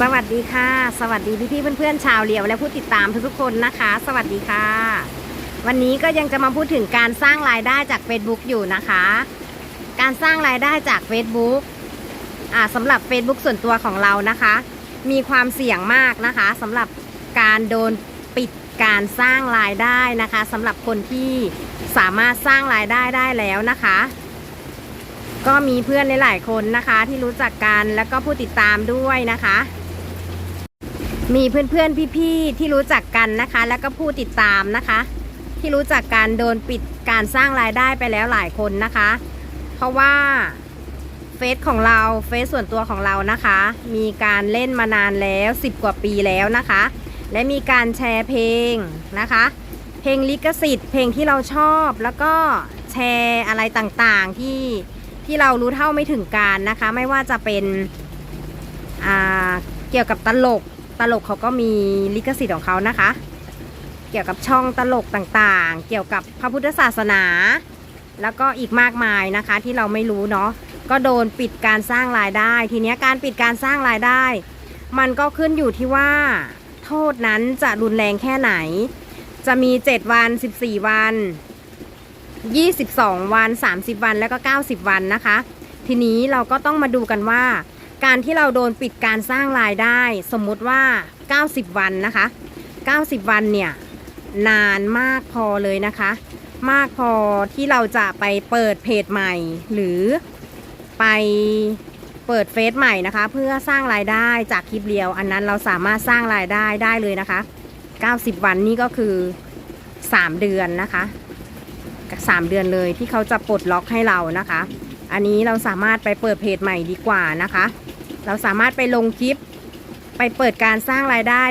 สวัสดีค่ะ สวัสดีพี่พี่เพื่อนๆชาวเลียวและผู้ติดตามทุกๆคนนะคะ สวัสดีค่ะ วันนี้ก็ยังจะมาพูดถึงการสร้างรายได้จาก Facebook อยู่นะคะ การสร้างรายได้จาก Facebook อ่าสำหรับ Facebook ส่วนตัวของเรานะคะ มีความเสี่ยงมากนะคะสำหรับการโดนปิดการสร้างรายได้นะคะสำหรับคนที่สามารถสร้างรายได้ได้แล้วนะคะ ก็มีเพื่อนหลายๆคนนะคะ ที่รู้จักกันแล้วก็ผู้ติดตามด้วยนะคะ มีเพื่อนๆพี่ๆที่รู้จักกันนะคะ แล้วก็ผู้ติดตามนะคะ ที่รู้จักการโดนปิดการสร้างรายได้ไปแล้วหลายคนนะคะ เพราะว่าเฟซของเราเฟซส่วนตัวของเรานะคะ มีการเล่นมานานแล้ว 10 กว่าปีแล้วนะคะ และมีการแชร์เพลงนะคะ เพลงลิขสิทธิ์ เพลงที่เราชอบแล้วก็แชร์อะไรต่างๆที่ที่เรารู้เท่าไม่ถึงการนะคะ ไม่ว่าจะเป็นเกี่ยวกับตลก ตลกเขาก็มีลิขสิทธิ์ของเขานะคะ เกี่ยวกับช่องตลกต่างๆ เกี่ยวกับพระพุทธศาสนา แล้วก็อีกมากมายนะคะที่เราไม่รู้เนาะก็โดนปิดการสร้างรายได้ ทีนี้การปิดการสร้างรายได้ มันก็ขึ้นอยู่ที่ว่า โทษนั้นจะรุนแรงแค่ไหน จะมี 7 วัน 14 วัน 22 วัน 30 วันแล้วก็ 90 วันนะคะ ทีนี้เราก็ต้องมาดูกันว่า การที่เราโดนปิดการสร้างรายได้ สมมุติว่า 90 วันนะคะ 90 วันเนี่ย นานมากพอเลยนะคะ มากพอที่เราจะไปเปิดเพจใหม่ หรือไปเปิดเฟซใหม่นะคะ เพื่อสร้างรายได้จากคลิปเดียว อันนั้นเราสามารถสร้างรายได้ได้เลยนะคะ 90 วันนี่ก็คือ 3 เดือนนะคะ3เดือนเลยที่เขาจะปลดล็อกให้เรานะคะ อันนี้เราสามารถไปเปิดเพจใหม่ดีกว่านะคะ เราสามารถไปลงคลิป ไปเปิดการสร้างรายได้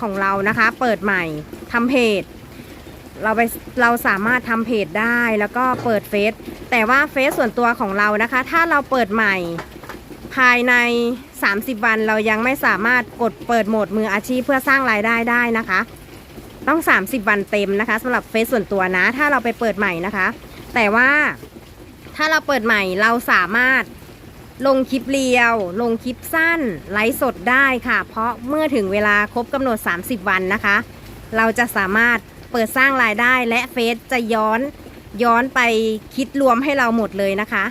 ของเรานะคะ เปิดใหม่ทำเพจเราไปเราสามารถทำเพจได้แล้วก็เปิดเฟซแต่ว่าเฟซส่วนตัวของเรานะคะ ถ้าเราเปิดใหม่ภายใน 30 วันเรายังไม่สามารถกดเปิดโหมดมืออาชีพเพื่อสร้างรายได้ได้นะคะ ต้อง 30 วันเต็มนะคะสำหรับเฟซส่วนตัวนะ ถ้าเราไปเปิดใหม่นะคะ แต่ว่าถ้าเราเปิดใหม่เราสามารถ ลงคลิปเรียว ลงคลิปสั้น ไลฟ์สดได้ค่ะ เพราะเมื่อถึงเวลาครบกำหนด 30 วันนะคะ เราจะสามารถเปิดสร้างรายได้และเฟซจะย้อนย้อนไปคิดรวมให้เราหมดเลยนะคะ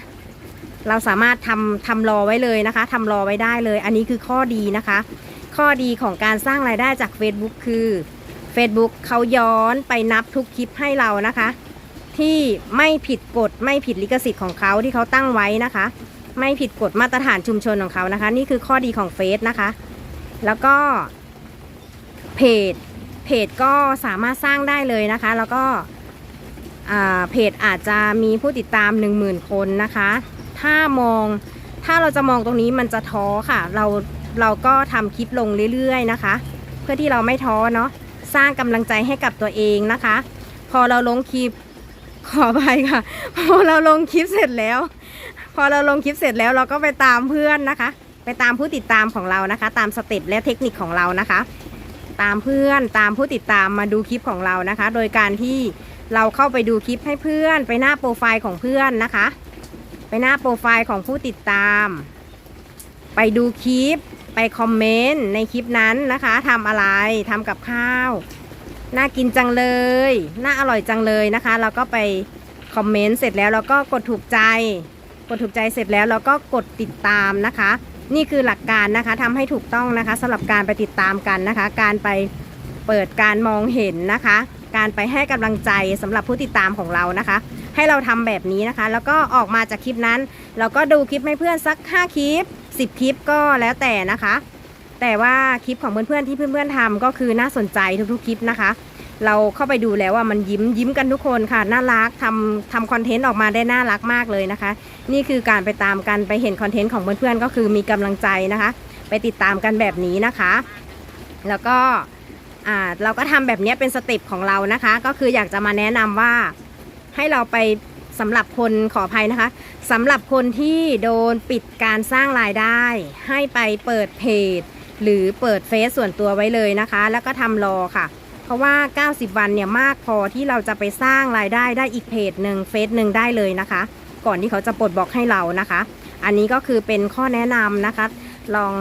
เราสามารถทำทำรอไว้เลยนะคะทำรอไว้ได้เลย อันนี้คือข้อดีนะคะ ข้อดีของการสร้างรายได้จาก Facebook คือ Facebook เขาย้อนไปนับทุกคลิปให้เรานะคะ ที่ไม่ผิดกฎไม่ผิดลิขสิทธิ์ของเขาที่เขาตั้งไว้นะคะ ไม่ผิดกฎมาตรฐานชุมชนของเขานะคะ นี่คือข้อดีของเฟซนะคะ แล้วก็เพจเพจก็สามารถสร้างได้เลยนะคะ แล้วก็เพจอาจจะมีผู้ติดตาม 10,000 คนนะคะ ถ้ามองถ้าเราจะมองตรงนี้มันจะท้อค่ะ เราเราก็ทำคลิปลงเรื่อยๆนะคะ เพื่อที่เราไม่ท้อเนาะสร้างกำลังใจให้กับตัวเองนะคะ พอเราลงคลิปขอไปค่ะ พอเราลงคลิปเสร็จแล้ว พอเราลงคลิปเสร็จแล้วเราก็ไปตามเพื่อนนะคะ ไปตามผู้ติดตามของเรานะคะ ตามสเต็ปและเทคนิคของเรานะคะ ตามเพื่อนตามผู้ติดตามมาดูคลิปของเรานะคะ โดยการที่เราเข้าไปดูคลิปให้เพื่อน ไปหน้าโปรไฟล์ของเพื่อนนะคะ ไปหน้าโปรไฟล์ของผู้ติดตาม ไปดูคลิป ไปคอมเมนต์ในคลิปนั้นนะคะทำอะไรทำกับข้าวน่ากินจังเลยน่าอร่อยจังเลยนะคะ เราก็ไปคอมเมนต์เสร็จแล้วเราก็กดถูกใจ กดถูกใจเสร็จแล้วเราก็กดติดตามนะคะ นี่คือหลักการนะคะทำให้ถูกต้องนะคะสำหรับการไปติดตามกันนะคะ การไปเปิดการมองเห็นนะคะ การไปให้กำลังใจสำหรับผู้ติดตามของเรานะคะ ให้เราทำแบบนี้นะคะ แล้วก็ออกมาจากคลิปนั้น เราก็ดูคลิปให้เพื่อนสัก 5 คลิป 10 คลิปก็แล้วแต่นะคะ แต่ว่าคลิปของเพื่อนๆที่เพื่อนๆทำก็คือน่าสนใจทุกๆคลิปนะคะ เราเข้าไปดูแล้วว่ามันยิ้มยิ้มกันทุกคนค่ะ น่ารักทำทำคอนเทนต์ออกมาได้น่ารักมากเลยนะคะ นี่คือการไปตามกันไปเห็นคอนเทนต์ของเพื่อนๆก็คือมีกำลังใจนะคะ ไปติดตามกันแบบนี้นะคะ แล้วก็อ่าเราก็ทำแบบนี้เป็นสเต็ปของเรานะคะ ก็คืออยากจะมาแนะนำว่าให้เราไปสำหรับคนขออภัยนะคะสำหรับคนที่โดนปิดการสร้างรายได้ ให้ไปเปิดเพจ หรือเปิดเฟซส่วนตัวไว้เลยนะคะ แล้วก็ทำรอค่ะ เพราะว่า 90 วันเนี่ยมากพอที่เราจะไปสร้างรายได้ได้อีกเพจหนึ่งเฟซหนึ่งได้เลยนะคะ ก่อนที่เขาจะปลดบล็อกให้เรานะคะ อันนี้ก็คือเป็นข้อแนะนำนะคะ ลอง